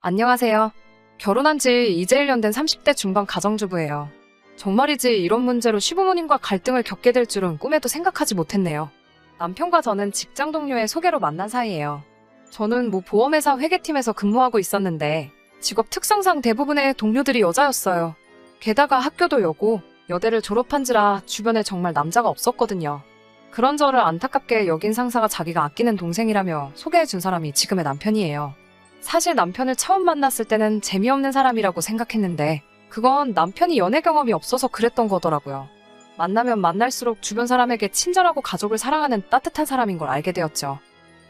안녕하세요. 결혼한 지 이제 1년 된 30대 중반 가정주부예요. 정말이지 이런 문제로 시부모님과 갈등을 겪게 될 줄은 꿈에도 생각하지 못했네요. 남편과 저는 직장 동료의 소개로 만난 사이예요. 저는 뭐 보험회사 회계팀에서 근무하고 있었는데 직업 특성상 대부분의 동료들이 여자였어요. 게다가 학교도 여고, 여대를 졸업한지라 주변에 정말 남자가 없었거든요. 그런 저를 안타깝게 여긴 상사가 자기가 아끼는 동생이라며 소개해준 사람이 지금의 남편이에요. 사실 남편을 처음 만났을 때는 재미없는 사람이라고 생각했는데 그건 남편이 연애 경험이 없어서 그랬던 거더라고요. 만나면 만날수록 주변 사람에게 친절하고 가족을 사랑하는 따뜻한 사람인 걸 알게 되었죠.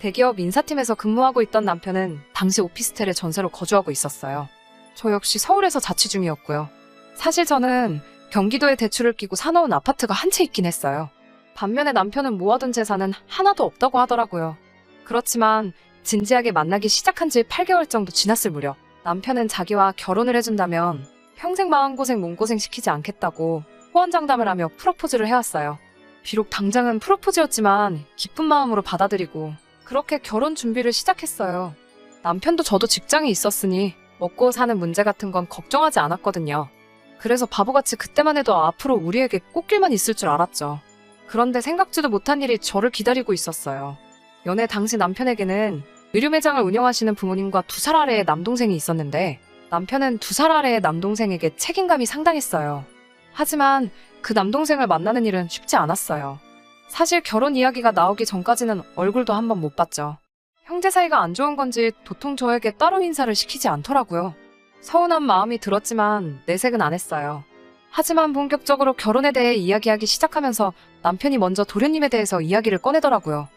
대기업 인사팀에서 근무하고 있던 남편은 당시 오피스텔에 전세로 거주하고 있었어요. 저 역시 서울에서 자취 중이었고요. 사실 저는 경기도에 대출을 끼고 사놓은 아파트가 한 채 있긴 했어요. 반면에 남편은 모아둔 재산은 하나도 없다고 하더라고요. 그렇지만 진지하게 만나기 시작한 지 8개월 정도 지났을 무렵 남편은 자기와 결혼을 해준다면 평생 마음고생 몸고생 시키지 않겠다고 호언장담을 하며 프로포즈를 해왔어요. 비록 당장은 프로포즈였지만 기쁜 마음으로 받아들이고 그렇게 결혼 준비를 시작했어요. 남편도 저도 직장이 있었으니 먹고 사는 문제 같은 건 걱정하지 않았거든요. 그래서 바보같이 그때만 해도 앞으로 우리에게 꽃길만 있을 줄 알았죠. 그런데 생각지도 못한 일이 저를 기다리고 있었어요. 연애 당시 남편에게는 의류 매장을 운영하시는 부모님과 두 살 아래의 남동생이 있었는데 남편은 두 살 아래의 남동생에게 책임감이 상당했어요. 하지만 그 남동생을 만나는 일은 쉽지 않았어요. 사실 결혼 이야기가 나오기 전까지는 얼굴도 한번 못 봤죠. 형제 사이가 안 좋은 건지 도통 저에게 따로 인사를 시키지 않더라고요. 서운한 마음이 들었지만 내색은 안 했어요. 하지만 본격적으로 결혼에 대해 이야기하기 시작하면서 남편이 먼저 도련님에 대해서 이야기를 꺼내더라고요.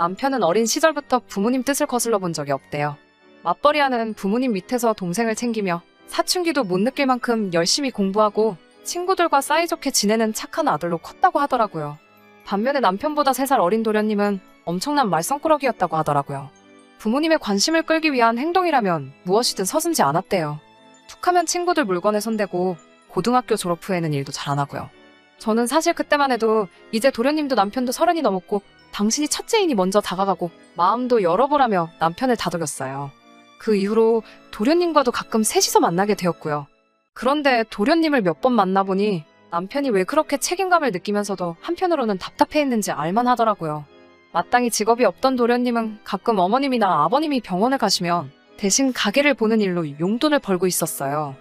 남편은 어린 시절부터 부모님 뜻을 거슬러 본 적이 없대요. 맞벌이하는 부모님 밑에서 동생을 챙기며 사춘기도 못 느낄 만큼 열심히 공부하고 친구들과 사이좋게 지내는 착한 아들로 컸다고 하더라고요. 반면에 남편보다 3살 어린 도련님은 엄청난 말썽꾸러기였다고 하더라고요. 부모님의 관심을 끌기 위한 행동이라면 무엇이든 서슴지 않았대요. 툭하면 친구들 물건에 손대고 고등학교 졸업 후에는 일도 잘 안 하고요. 저는 사실 그때만 해도 이제 도련님도 남편도 서른이 넘었고 당신이 첫째이니 먼저 다가가고 마음도 열어보라며 남편을 다독였어요. 그 이후로 도련님과도 가끔 셋이서 만나게 되었고요. 그런데 도련님을 몇 번 만나보니 남편이 왜 그렇게 책임감을 느끼면서도 한편으로는 답답해했는지 알만 하더라고요. 마땅히 직업이 없던 도련님은 가끔 어머님이나 아버님이 병원을 가시면 대신 가게를 보는 일로 용돈을 벌고 있었어요.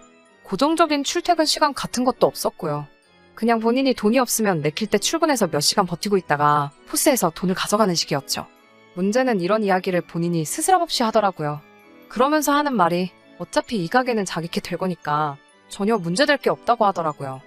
고정적인 출퇴근 시간 같은 것도 없었고요. 그냥 본인이 돈이 없으면 내킬 때 출근해서 몇 시간 버티고 있다가 포스에서 돈을 가져가는 식이었죠. 문제는 이런 이야기를 본인이 스스럼 없이 하더라고요. 그러면서 하는 말이 어차피 이 가게는 자기께 될 거니까 전혀 문제될 게 없다고 하더라고요.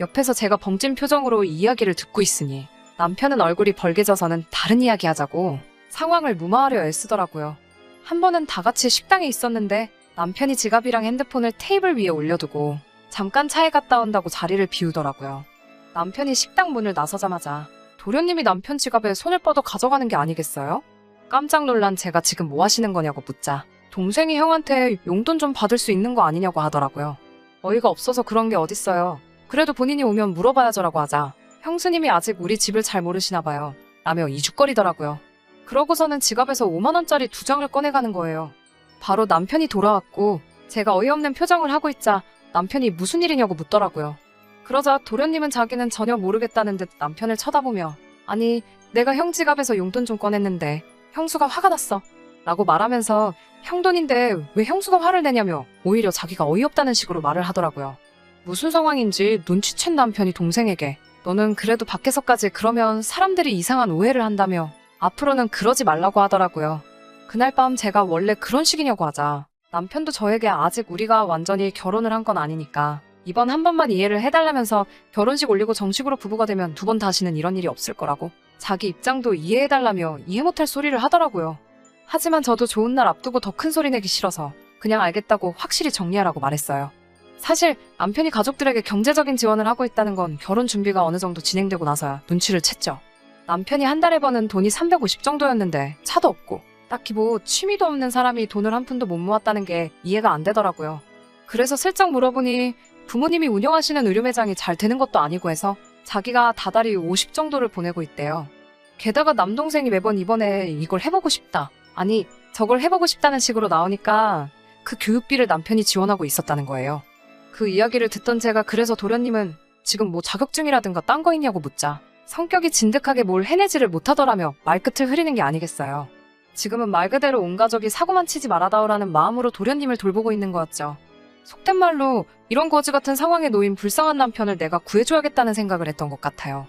옆에서 제가 벙찐 표정으로 이 이야기를 듣고 있으니 남편은 얼굴이 벌개져서는 다른 이야기 하자고 상황을 무마하려 애쓰더라고요. 한 번은 다 같이 식당에 있었는데 남편이 지갑이랑 핸드폰을 테이블 위에 올려두고 잠깐 차에 갔다 온다고 자리를 비우더라고요. 남편이 식당 문을 나서자마자 도련님이 남편 지갑에 손을 뻗어 가져가는 게 아니겠어요? 깜짝 놀란 제가 지금 뭐 하시는 거냐고 묻자 동생이 형한테 용돈 좀 받을 수 있는 거 아니냐고 하더라고요. 어이가 없어서 그런 게 어딨어요. 그래도 본인이 오면 물어봐야죠라고 하자 형수님이 아직 우리 집을 잘 모르시나 봐요. 라며 이죽거리더라고요. 그러고서는 지갑에서 5만원짜리 두 장을 꺼내가는 거예요. 바로 남편이 돌아왔고 제가 어이없는 표정을 하고 있자 남편이 무슨 일이냐고 묻더라고요. 그러자 도련님은 자기는 전혀 모르겠다는 듯 남편을 쳐다보며 아니 내가 형 지갑에서 용돈 좀 꺼냈는데 형수가 화가 났어 라고 말하면서 형 돈인데 왜 형수가 화를 내냐며 오히려 자기가 어이없다는 식으로 말을 하더라고요. 무슨 상황인지 눈치챈 남편이 동생에게 너는 그래도 밖에서까지 그러면 사람들이 이상한 오해를 한다며 앞으로는 그러지 말라고 하더라고요. 그날 밤 제가 원래 그런 식이냐고 하자 남편도 저에게 아직 우리가 완전히 결혼을 한 건 아니니까 이번 한 번만 이해를 해달라면서 결혼식 올리고 정식으로 부부가 되면 두 번 다시는 이런 일이 없을 거라고 자기 입장도 이해해달라며 이해 못할 소리를 하더라고요. 하지만 저도 좋은 날 앞두고 더 큰 소리 내기 싫어서 그냥 알겠다고 확실히 정리하라고 말했어요. 사실 남편이 가족들에게 경제적인 지원을 하고 있다는 건 결혼 준비가 어느 정도 진행되고 나서야 눈치를 챘죠. 남편이 한 달에 버는 돈이 350 정도였는데 차도 없고 딱히 뭐 취미도 없는 사람이 돈을 한 푼도 못 모았다는 게 이해가 안 되더라고요. 그래서 슬쩍 물어보니 부모님이 운영하시는 의류 매장이 잘 되는 것도 아니고 해서 자기가 다달이 50 정도를 보내고 있대요. 게다가 남동생이 매번 이번에 이걸 해보고 싶다. 아니, 저걸 해보고 싶다는 식으로 나오니까 그 교육비를 남편이 지원하고 있었다는 거예요. 그 이야기를 듣던 제가 그래서 도련님은 지금 뭐 자격증이라든가 딴 거 있냐고 묻자 성격이 진득하게 뭘 해내지를 못하더라며 말끝을 흐리는 게 아니겠어요. 지금은 말 그대로 온 가족이 사고만 치지 말아다오라는 마음으로 도련님을 돌보고 있는 거였죠. 속된 말로 이런 거지 같은 상황에 놓인 불쌍한 남편을 내가 구해줘야겠다는 생각을 했던 것 같아요.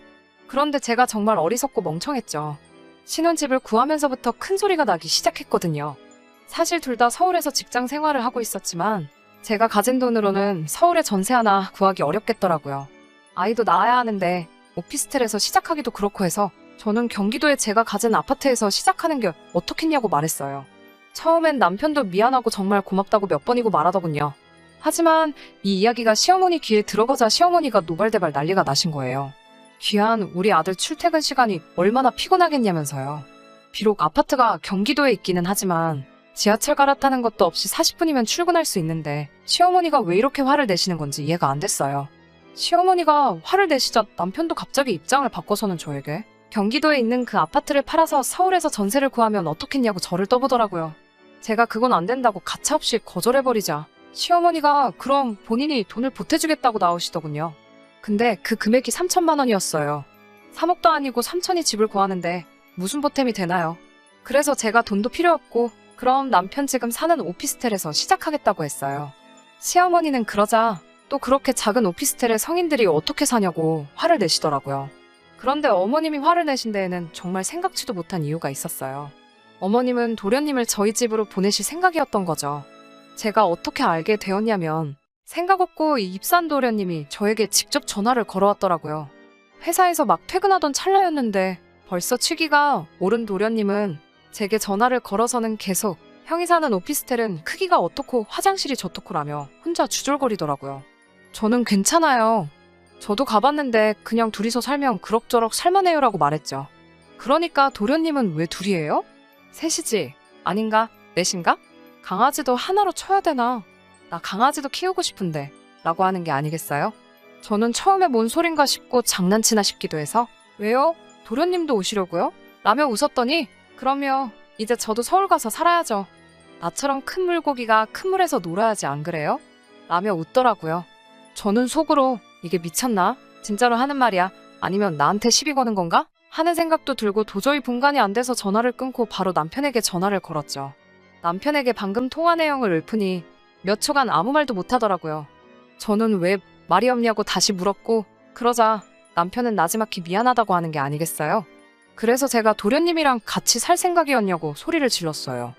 그런데 제가 정말 어리석고 멍청했죠. 신혼집을 구하면서부터 큰 소리가 나기 시작했거든요. 사실 둘 다 서울에서 직장 생활을 하고 있었지만 제가 가진 돈으로는 서울에 전세 하나 구하기 어렵겠더라고요. 아이도 낳아야 하는데 오피스텔에서 시작하기도 그렇고 해서 저는 경기도에 제가 가진 아파트에서 시작하는 게 어떻겠냐고 말했어요. 처음엔 남편도 미안하고 정말 고맙다고 몇 번이고 말하더군요. 하지만 이 이야기가 시어머니 귀에 들어가자 시어머니가 노발대발 난리가 나신 거예요. 귀한 우리 아들 출퇴근 시간이 얼마나 피곤하겠냐면서요. 비록 아파트가 경기도에 있기는 하지만 지하철 갈아타는 것도 없이 40분이면 출근할 수 있는데 시어머니가 왜 이렇게 화를 내시는 건지 이해가 안 됐어요. 시어머니가 화를 내시자 남편도 갑자기 입장을 바꿔서는 저에게 경기도에 있는 그 아파트를 팔아서 서울에서 전세를 구하면 어떻겠냐고 저를 떠보더라고요. 제가 그건 안 된다고 가차없이 거절해버리자 시어머니가 그럼 본인이 돈을 보태주겠다고 나오시더군요. 근데 그 금액이 3천만 원이었어요. 3억도 아니고 3천이 집을 구하는데 무슨 보탬이 되나요? 그래서 제가 돈도 필요 없고 그럼 남편 지금 사는 오피스텔에서 시작하겠다고 했어요. 시어머니는 그러자 또 그렇게 작은 오피스텔에 성인들이 어떻게 사냐고 화를 내시더라고요. 그런데 어머님이 화를 내신 데에는 정말 생각지도 못한 이유가 있었어요. 어머님은 도련님을 저희 집으로 보내실 생각이었던 거죠. 제가 어떻게 알게 되었냐면 생각 없고 이 입산 도련님이 저에게 직접 전화를 걸어왔더라고요. 회사에서 막 퇴근하던 찰나였는데 벌써 취기가 오른 도련님은 제게 전화를 걸어서는 계속 형이 사는 오피스텔은 크기가 어떻고 화장실이 저떻고라며 혼자 주절거리더라고요. 저는 괜찮아요. 저도 가봤는데 그냥 둘이서 살면 그럭저럭 살만해요라고 말했죠. 그러니까 도련님은 왜 둘이에요? 셋이지. 아닌가? 넷인가? 강아지도 하나로 쳐야 되나? 나 강아지도 키우고 싶은데. 라고 하는 게 아니겠어요? 저는 처음에 뭔 소린가 싶고 장난치나 싶기도 해서 왜요? 도련님도 오시려고요? 라며 웃었더니 그럼요. 이제 저도 서울 가서 살아야죠. 나처럼 큰 물고기가 큰 물에서 놀아야지 안 그래요? 라며 웃더라고요. 저는 속으로 이게 미쳤나? 진짜로 하는 말이야? 아니면 나한테 시비 거는 건가? 하는 생각도 들고 도저히 분간이 안 돼서 전화를 끊고 바로 남편에게 전화를 걸었죠. 남편에게 방금 통화 내용을 읊으니 몇 초간 아무 말도 못 하더라고요. 저는 왜 말이 없냐고 다시 물었고 그러자 남편은 나지막히 미안하다고 하는 게 아니겠어요? 그래서 제가 도련님이랑 같이 살 생각이었냐고 소리를 질렀어요.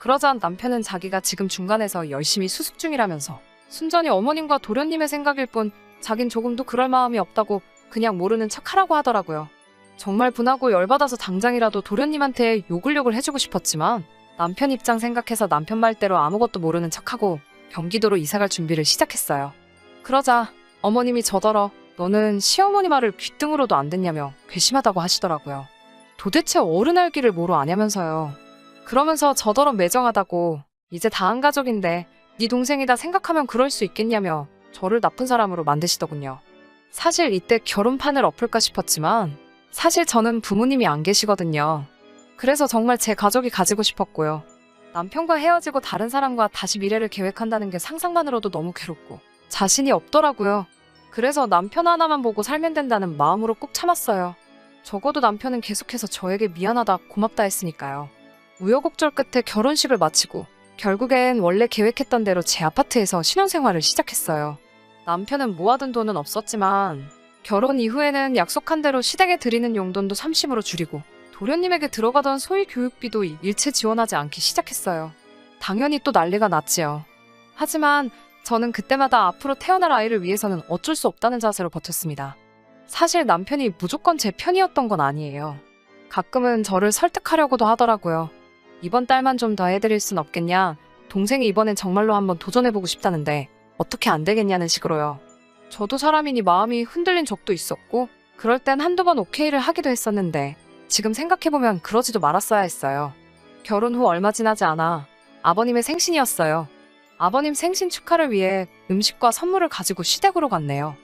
그러자 남편은 자기가 지금 중간에서 열심히 수습 중이라면서 순전히 어머님과 도련님의 생각일 뿐 자긴 조금도 그럴 마음이 없다고 그냥 모르는 척 하라고 하더라고요. 정말 분하고 열받아서 당장이라도 도련님한테 욕을 욕을 해주고 싶었지만 남편 입장 생각해서 남편 말대로 아무것도 모르는 척하고 경기도로 이사갈 준비를 시작했어요. 그러자 어머님이 저더러 너는 시어머니 말을 귀등으로도 안 듣냐며 괘씸하다고 하시더라고요. 도대체 어른 알기를 뭐로 아냐면서요. 그러면서 저더러 매정하다고 이제 다 한 가족인데 네 동생이다 생각하면 그럴 수 있겠냐며 저를 나쁜 사람으로 만드시더군요. 사실 이때 결혼판을 엎을까 싶었지만 사실 저는 부모님이 안 계시거든요. 그래서 정말 제 가족이 가지고 싶었고요. 남편과 헤어지고 다른 사람과 다시 미래를 계획한다는 게 상상만으로도 너무 괴롭고 자신이 없더라고요. 그래서 남편 하나만 보고 살면 된다는 마음으로 꾹 참았어요. 적어도 남편은 계속해서 저에게 미안하다, 고맙다 했으니까요. 우여곡절 끝에 결혼식을 마치고 결국엔 원래 계획했던 대로 제 아파트에서 신혼생활을 시작했어요. 남편은 모아둔 돈은 없었지만 결혼 이후에는 약속한 대로 시댁에 드리는 용돈도 30으로 줄이고 도련님에게 들어가던 소위 교육비도 일체 지원하지 않기 시작했어요. 당연히 또 난리가 났지요. 하지만 저는 그때마다 앞으로 태어날 아이를 위해서는 어쩔 수 없다는 자세로 버텼습니다. 사실 남편이 무조건 제 편이었던 건 아니에요. 가끔은 저를 설득하려고도 하더라고요. 이번 달만 좀 더 해드릴 순 없겠냐? 동생이 이번엔 정말로 한번 도전해보고 싶다는데 어떻게 안 되겠냐는 식으로요. 저도 사람이니 마음이 흔들린 적도 있었고 그럴 땐 한두 번 오케이를 하기도 했었는데 지금 생각해보면 그러지도 말았어야 했어요. 결혼 후 얼마 지나지 않아 아버님의 생신이었어요. 아버님 생신 축하를 위해 음식과 선물을 가지고 시댁으로 갔네요.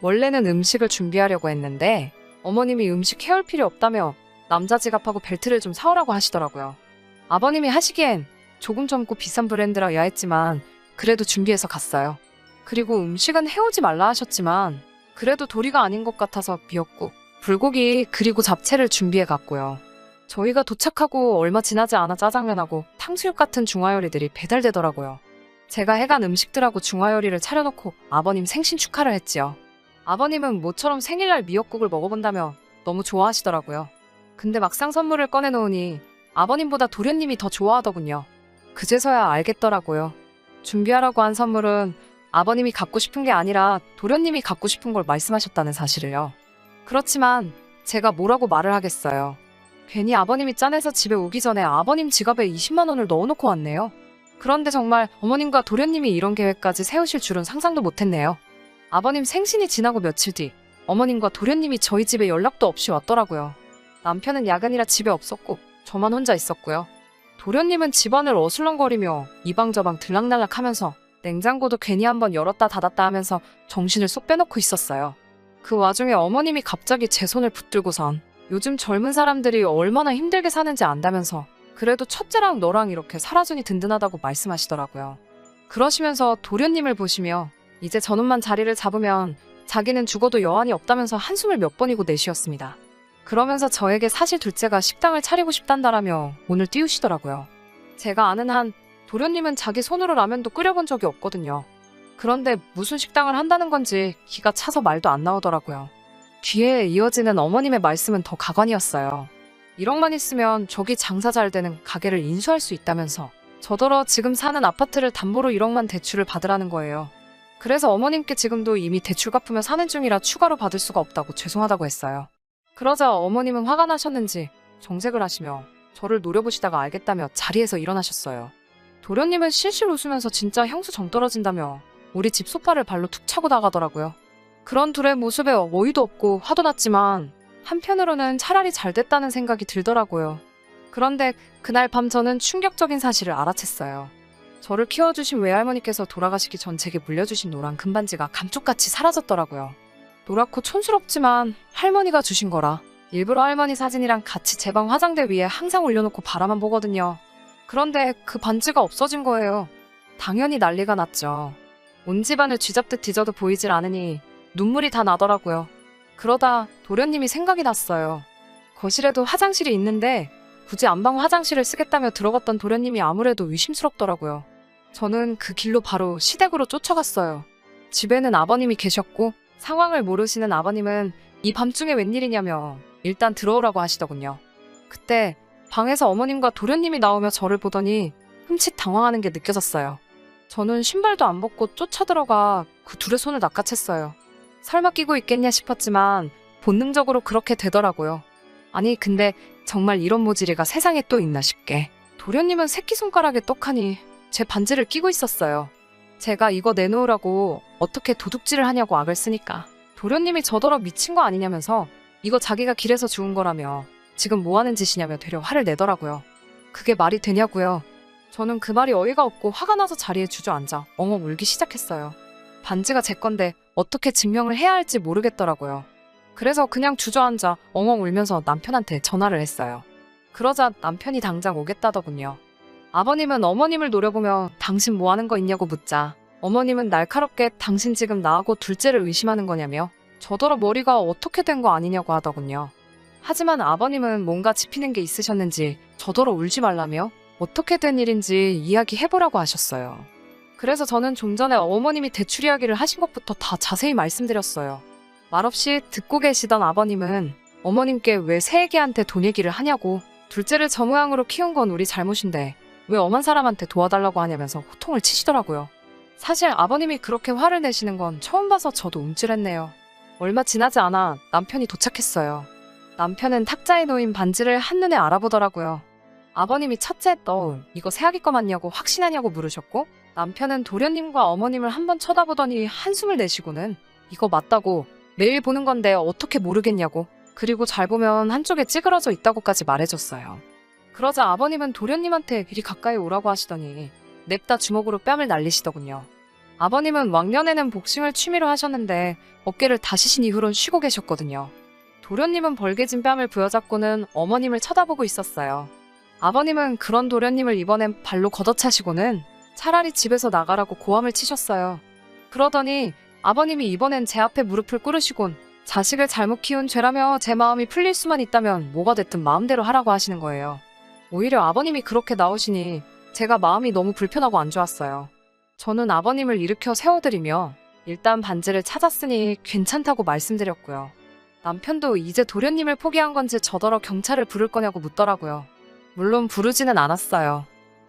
원래는 음식을 준비하려고 했는데 어머님이 음식 해올 필요 없다며 남자 지갑하고 벨트를 좀 사오라고 하시더라고요. 아버님이 하시기엔 조금 젊고 비싼 브랜드라 야했지만 그래도 준비해서 갔어요. 그리고 음식은 해오지 말라 하셨지만 그래도 도리가 아닌 것 같아서 미역국, 불고기 그리고 잡채를 준비해 갔고요. 저희가 도착하고 얼마 지나지 않아 짜장면하고 탕수육 같은 중화요리들이 배달되더라고요. 제가 해간 음식들하고 중화요리를 차려놓고 아버님 생신 축하를 했지요. 아버님은 모처럼 생일날 미역국을 먹어본다며 너무 좋아하시더라고요. 근데 막상 선물을 꺼내놓으니 아버님보다 도련님이 더 좋아하더군요. 그제서야 알겠더라고요. 준비하라고 한 선물은 아버님이 갖고 싶은 게 아니라 도련님이 갖고 싶은 걸 말씀하셨다는 사실을요. 그렇지만 제가 뭐라고 말을 하겠어요. 괜히 아버님이 짠해서 집에 오기 전에 아버님 지갑에 20만 원을 넣어놓고 왔네요. 그런데 정말 어머님과 도련님이 이런 계획까지 세우실 줄은 상상도 못했네요. 아버님 생신이 지나고 며칠 뒤 어머님과 도련님이 저희 집에 연락도 없이 왔더라고요. 남편은 야근이라 집에 없었고 저만 혼자 있었고요. 도련님은 집안을 어슬렁거리며 이방저방 들락날락하면서 냉장고도 괜히 한번 열었다 닫았다 하면서 정신을 쏙 빼놓고 있었어요. 그 와중에 어머님이 갑자기 제 손을 붙들고선 요즘 젊은 사람들이 얼마나 힘들게 사는지 안다면서 그래도 첫째랑 너랑 이렇게 살아주니 든든하다고 말씀하시더라고요. 그러시면서 도련님을 보시며 이제 저놈만 자리를 잡으면 자기는 죽어도 여한이 없다면서 한숨을 몇 번이고 내쉬었습니다. 그러면서 저에게 사실 둘째가 식당을 차리고 싶단다라며 오늘 띄우시더라고요. 제가 아는 한 도련님은 자기 손으로 라면도 끓여본 적이 없거든요. 그런데 무슨 식당을 한다는 건지 기가 차서 말도 안 나오더라고요. 뒤에 이어지는 어머님의 말씀은 더 가관이었어요. 1억만 있으면 저기 장사 잘 되는 가게를 인수할 수 있다면서 저더러 지금 사는 아파트를 담보로 1억만 대출을 받으라는 거예요. 그래서 어머님께 지금도 이미 대출 갚으며 사는 중이라 추가로 받을 수가 없다고 죄송하다고 했어요. 그러자 어머님은 화가 나셨는지 정색을 하시며 저를 노려보시다가 알겠다며 자리에서 일어나셨어요. 도련님은 실실 웃으면서 진짜 형수 정 떨어진다며 우리 집 소파를 발로 툭 차고 나가더라고요. 그런 둘의 모습에 어이도 없고 화도 났지만 한편으로는 차라리 잘 됐다는 생각이 들더라고요. 그런데 그날 밤 저는 충격적인 사실을 알아챘어요. 저를 키워주신 외할머니께서 돌아가시기 전 제게 물려주신 노란 금반지가 감쪽같이 사라졌더라고요. 노랗고 촌스럽지만 할머니가 주신 거라 일부러 할머니 사진이랑 같이 제 방 화장대 위에 항상 올려놓고 바라만 보거든요. 그런데 그 반지가 없어진 거예요. 당연히 난리가 났죠. 온 집안을 쥐잡듯 뒤져도 보이질 않으니 눈물이 다 나더라고요. 그러다 도련님이 생각이 났어요. 거실에도 화장실이 있는데 굳이 안방 화장실을 쓰겠다며 들어갔던 도련님이 아무래도 의심스럽더라고요. 저는 그 길로 바로 시댁으로 쫓아갔어요. 집에는 아버님이 계셨고 상황을 모르시는 아버님은 이 밤중에 웬일이냐며 일단 들어오라고 하시더군요. 그때 방에서 어머님과 도련님이 나오며 저를 보더니 흠칫 당황하는 게 느껴졌어요. 저는 신발도 안 벗고 쫓아 들어가 그 둘의 손을 낚아챘어요. 설마 끼고 있겠냐 싶었지만 본능적으로 그렇게 되더라고요. 아니 근데 정말 이런 모질이가 세상에 또 있나 싶게 도련님은 새끼손가락에 떡하니 제 반지를 끼고 있었어요. 제가 이거 내놓으라고 어떻게 도둑질을 하냐고 악을 쓰니까 도련님이 저더러 미친 거 아니냐면서 이거 자기가 길에서 주운 거라며 지금 뭐 하는 짓이냐며 되려 화를 내더라고요. 그게 말이 되냐고요. 저는 그 말이 어이가 없고 화가 나서 자리에 주저앉아 엉엉 울기 시작했어요. 반지가 제 건데 어떻게 증명을 해야 할지 모르겠더라고요. 그래서 그냥 주저앉아 엉엉 울면서 남편한테 전화를 했어요. 그러자 남편이 당장 오겠다더군요. 아버님은 어머님을 노려보며 당신 뭐 하는 거 있냐고 묻자 어머님은 날카롭게 당신 지금 나하고 둘째를 의심하는 거냐며 저더러 머리가 어떻게 된 거 아니냐고 하더군요. 하지만 아버님은 뭔가 짚히는 게 있으셨는지 저더러 울지 말라며 어떻게 된 일인지 이야기해보라고 하셨어요. 그래서 저는 좀 전에 어머님이 대출 이야기를 하신 것부터 다 자세히 말씀드렸어요. 말없이 듣고 계시던 아버님은 어머님께 왜 새애기한테 돈 얘기를 하냐고 둘째를 저 모양으로 키운 건 우리 잘못인데 왜 엄한 사람한테 도와달라고 하냐면서 호통을 치시더라고요. 사실 아버님이 그렇게 화를 내시는 건 처음 봐서 저도 움찔했네요. 얼마 지나지 않아 남편이 도착했어요. 남편은 탁자에 놓인 반지를 한눈에 알아보더라고요. 아버님이 첫째 너 이거 새아기 거 맞냐고 확신하냐고 물으셨고 남편은 도련님과 어머님을 한번 쳐다보더니 한숨을 내쉬고는 이거 맞다고 매일 보는 건데 어떻게 모르겠냐고 그리고 잘 보면 한쪽에 찌그러져 있다고까지 말해줬어요. 그러자 아버님은 도련님한테 이리 가까이 오라고 하시더니 냅다 주먹으로 뺨을 날리시더군요. 아버님은 왕년에는 복싱을 취미로 하셨는데 어깨를 다시신 이후론 쉬고 계셨거든요. 도련님은 벌개진 뺨을 부여잡고는 어머님을 쳐다보고 있었어요. 아버님은 그런 도련님을 이번엔 발로 걷어차시고는 차라리 집에서 나가라고 고함을 치셨어요. 그러더니 아버님이 이번엔 제 앞에 무릎을 꿇으시곤 자식을 잘못 키운 죄라며 제 마음이 풀릴 수만 있다면 뭐가 됐든 마음대로 하라고 하시는 거예요. 오히려 아버님이 그렇게 나오시니 제가 마음이 너무 불편하고 안 좋았어요. 저는 아버님을 일으켜 세워드리며 일단 반지를 찾았으니 괜찮다고 말씀드렸고요. 남편도 이제 도련님을 포기한 건지 저더러 경찰을 부를 거냐고 묻더라고요. 물론 부르지는 않았어요.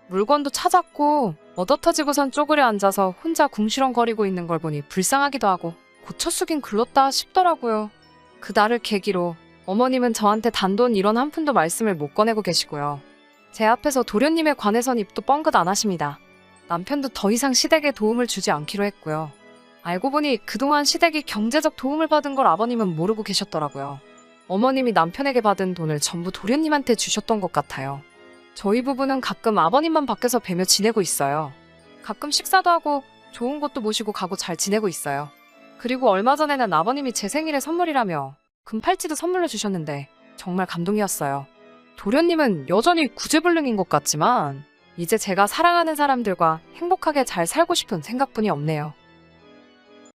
물건도 찾았고 얻어터지고선 쪼그려 앉아서 혼자 궁시렁거리고 있는 걸 보니 불쌍하기도 하고 고쳐 숙인 글렀다 싶더라고요. 그 날을 계기로 어머님은 저한테 단돈 1원 한 푼도 말씀을 못 꺼내고 계시고요. 제 앞에서 도련님에 관해선 입도 뻥긋 안 하십니다. 남편도 더 이상 시댁에 도움을 주지 않기로 했고요. 알고 보니 그동안 시댁이 경제적 도움을 받은 걸 아버님은 모르고 계셨더라고요. 어머님이 남편에게 받은 돈을 전부 도련님한테 주셨던 것 같아요. 저희 부부는 가끔 아버님만 밖에서 뵈며 지내고 있어요. 가끔 식사도 하고 좋은 곳도 모시고 가고 잘 지내고 있어요. 그리고 얼마 전에는 아버님이 제 생일에 선물이라며 금팔찌도 선물로 주셨는데 정말 감동이었어요. 도련님은 여전히 구제불능인 것 같지만 이제 제가 사랑하는 사람들과 행복하게 잘 살고 싶은 생각뿐이 없네요.